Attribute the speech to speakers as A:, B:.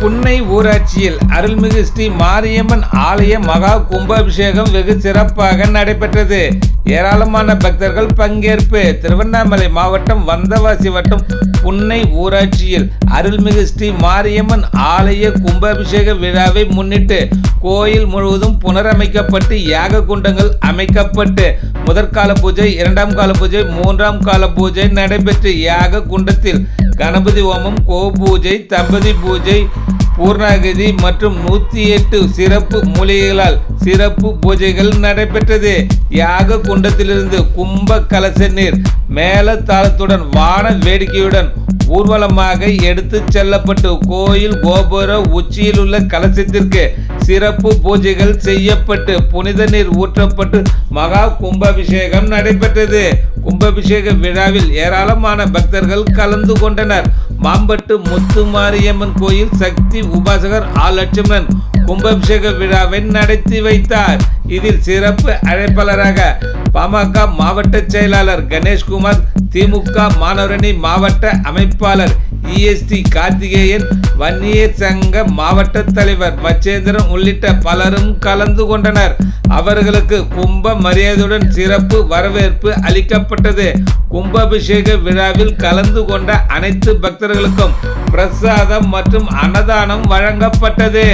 A: புன்னை ஊராட்சியில் அருள்மிகு ஸ்ரீ மாரியம்மன் ஆலய மகா கும்பாபிஷேகம் வெகு சிறப்பாக நடைபெற்றது. ஏராளமான பக்தர்கள் பங்கேற்பு. திருவண்ணாமலை மாவட்டம் வந்தவாசி வட்டம் புன்னை ஊராட்சியில் அருள்மிகு ஸ்ரீ மாரியம்மன் ஆலய கும்பாபிஷேக விழாவை முன்னிட்டு கோயில் முழுவதும் புனரமைக்கப்பட்டு யாக குண்டங்கள் அமைக்கப்பட்டு முதற்கால பூஜை இரண்டாம் கால பூஜை மூன்றாம் கால பூஜை நடைபெற்று யாக குண்டத்தில் கணபதி ஹோமம் கோ பூஜை தம்பதி பூஜை பூர்ணாகதி மற்றும் நூற்றி எட்டு சிறப்பு மூலிகைகளால் சிறப்பு பூஜைகள் நடைபெற்றது. யாக குண்டத்திலிருந்து கும்ப கலச நீர் மேல தாளத்துடன் வான வேடிக்கையுடன் ஊர்வலமாக எடுத்து செல்லப்பட்டு கோயில் கோபுர உச்சியில் உள்ள கலசத்திற்கு சிறப்பு பூஜைகள் செய்யப்பட்டு புனித நீர் ஊற்றப்பட்டு மகா கும்பாபிஷேகம் நடைபெற்றது. கும்பாபிஷேக விழாவில் ஏராளமான பக்தர்கள் கலந்து கொண்டனர். மாம்பட்டு முத்து மாரியம்மன் கோயில் சக்தி உபாசகர் ஆ லட்சுமணன் கும்பாபிஷேக விழாவை நடத்தி வைத்தார். இதில் சிறப்பு அழைப்பாளராக பாமக மாவட்ட செயலாளர் கணேஷ்குமார் திமுக மாணவரணி மாவட்ட அமைப்பாளர் இஎஸ்டி கார்த்திகேயன் வன்னியர் சங்க மாவட்ட தலைவர் மச்சேந்திரன் உள்ளிட்ட பலரும் கலந்து கொண்டனர். அவர்களுக்கு கும்ப மரியாதையுடன் சிறப்பு வரவேற்பு அளிக்கப்பட்டது. கும்பாபிஷேக விழாவில் கலந்து கொண்ட அனைத்து பக்தர்களுக்கும் பிரசாதம் மற்றும் அன்னதானம் வழங்கப்பட்டது.